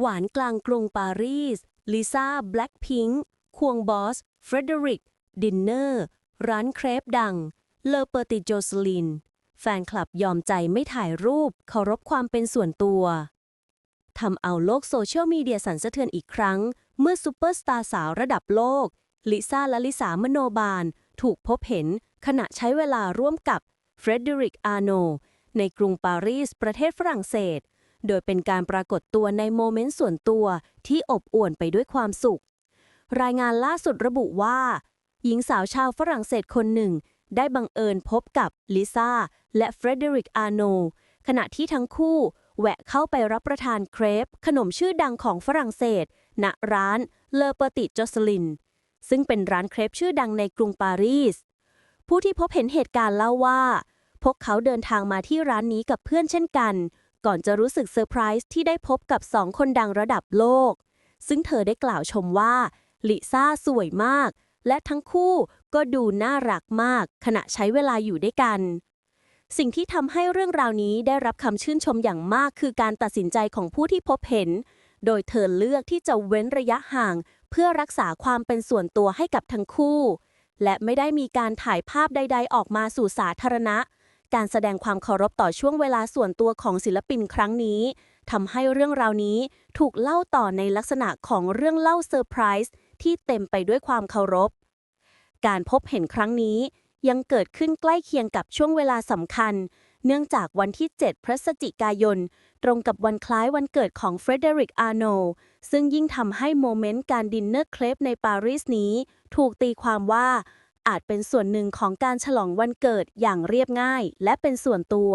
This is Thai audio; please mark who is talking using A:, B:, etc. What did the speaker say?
A: หวานกลางกรุงปารีส ลิซ่าแบล็คพิงค์ควงบอส เฟรเดริก ดินเนอร์ ร้านเครปดัง เลอเปอร์ติโจสลิน แฟนคลับยอมใจไม่ถ่ายรูป เคารพความเป็นส่วนตัวทำเอาโลกโซเชียลมีเดียสั่นสะเทือนอีกครั้ง เมื่อซูเปอร์สตาร์สาวระดับโลก ลิซ่าและลิสามโนบาล ถูกพบเห็นขณะใช้เวลาร่วมกับเฟรเดริกอาโนในกรุงปารีส ประเทศฝรั่งเศส โดยเป็นการปรากฏตัวในโมเมนต์ส่วนตัวที่อบอวลไปด้วยความสุข รายงานล่าสุดระบุว่า หญิงสาวชาวฝรั่งเศสคนหนึ่ง ได้บังเอิญพบกับลิซ่าและเฟรเดริกอาโน ขณะที่ทั้งคู่แวะเข้าไปรับประทานเครป ขนมชื่อดังของฝรั่งเศส ณร้านเลอเปติจอสลิน ซึ่งเป็นร้านเครปชื่อดังในกรุงปารีส ผู้ที่พบเห็นเหตุการณ์เล่าว่า พวกเขาเดินทางมาที่ร้านนี้กับเพื่อนเช่นกัน ก่อนจะรู้สึกเซอร์ไพรส์ที่ได้พบกับสองคนดังระดับโลก ซึ่งเธอได้กล่าวชมว่าลิซ่าสวยมาก และทั้งคู่ก็ดูน่ารักมาก ขณะใช้เวลาอยู่ด้วยกัน สิ่งที่ทำให้เรื่องราวนี้ได้รับคำชื่นชมอย่างมากคือการตัดสินใจของผู้ที่พบเห็น โดยเธอเลือกที่จะเว้นระยะห่าง เพื่อรักษาความเป็นส่วนตัวให้กับทั้งคู่ และไม่ได้มีการถ่ายภาพใด ๆ ออกมาสู่สาธารณะ การแสดงความเคารพต่อช่วงเวลาส่วนตัวของศิลปินครั้งนี้ทำให้เรื่องราวนี้ถูกเล่าต่อในลักษณะของเรื่องเล่าเซอร์ไพรส์ที่เต็มไปด้วยความเคารพ การพบเห็นครั้งนี้ยังเกิดขึ้นใกล้เคียงกับช่วงเวลาสำคัญ เนื่องจากวันที่ 7 พฤศจิกายน ตรงกับวันคล้ายวันเกิดของเฟรเดริก อาร์โน ซึ่งยิ่งทำให้โมเมนต์การดินเนอร์เครปในปารีสนี้ ถูกตีความว่า อาจเป็นส่วนหนึ่งของการฉลองวันเกิดอย่างเรียบง่ายและเป็นส่วนตัว